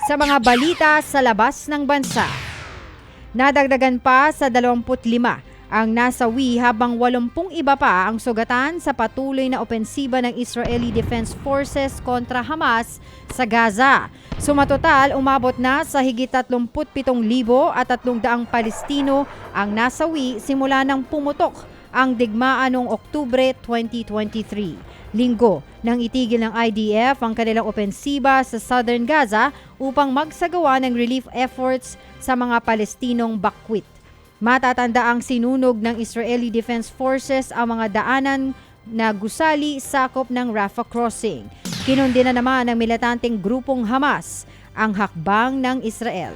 Sa mga balita sa labas ng bansa, nadagdagan pa sa 25 ang nasawi habang 80 iba pa ang sugatan sa patuloy na opensiba ng Israeli Defense Forces kontra Hamas sa Gaza. Sumatotal, umabot na sa higit 37,000 at 300 Palestino ang nasawi simula nang pumutok ang digmaan noong Oktubre 2023. Linggo nang itigil ng IDF ang kanilang opensiba sa southern Gaza upang magsagawa ng relief efforts sa mga Palestinong bakwit. Matatanda ang sinunog ng Israeli Defense Forces ang mga daanan na gusali sakop ng Rafah Crossing. Kinundi na naman ng militanteng grupong Hamas ang hakbang ng Israel.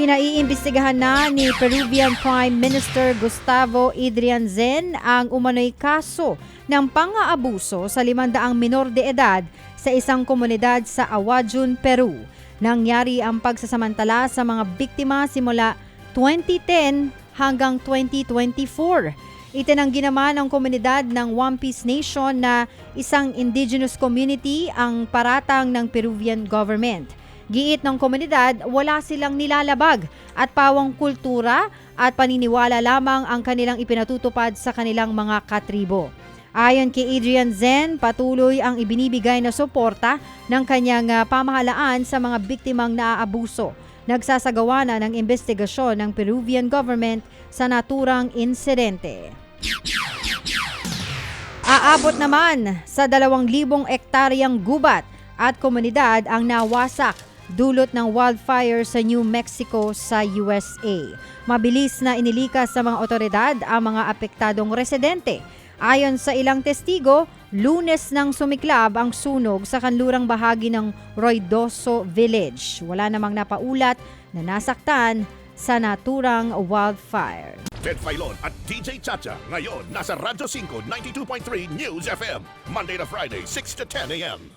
Pinaiimbestigahan na ni Peruvian Prime Minister Gustavo Adrian Zen ang umano'y kaso ng pang-aabuso sa limandaang minor de edad sa isang komunidad sa Awajun, Peru. Nangyari ang pagsasamantala sa mga biktima simula 2010 hanggang 2024. Itinanggi naman ng komunidad ng One Piece Nation na isang indigenous community ang paratang ng Peruvian government. Giit ng komunidad, wala silang nilalabag at pawang kultura at paniniwala lamang ang kanilang ipinatutupad sa kanilang mga katribo. Ayon kay Adrian Zen, patuloy ang ibinibigay na suporta ng kanyang ah, pamahalaan sa mga biktimang naaabuso. Nagsasagawa na ng investigasyon ng Peruvian government sa naturang insidente. Aabot naman sa 2,000 ektaryang gubat at komunidad ang nawasak dulot ng wildfire sa New Mexico sa USA. Mabilis na inilikas sa mga otoridad ang mga apektadong residente. Ayon sa ilang testigo, lunes nang sumiklab ang sunog sa kanlurang bahagi ng Roidoso Village. Wala namang napaulat na nasaktan sa naturang wildfire. Ted Filon at DJ Chacha. Ngayon, nasa Radyo 5, 92.3 News FM. Monday to Friday, 6 to 10 a.m.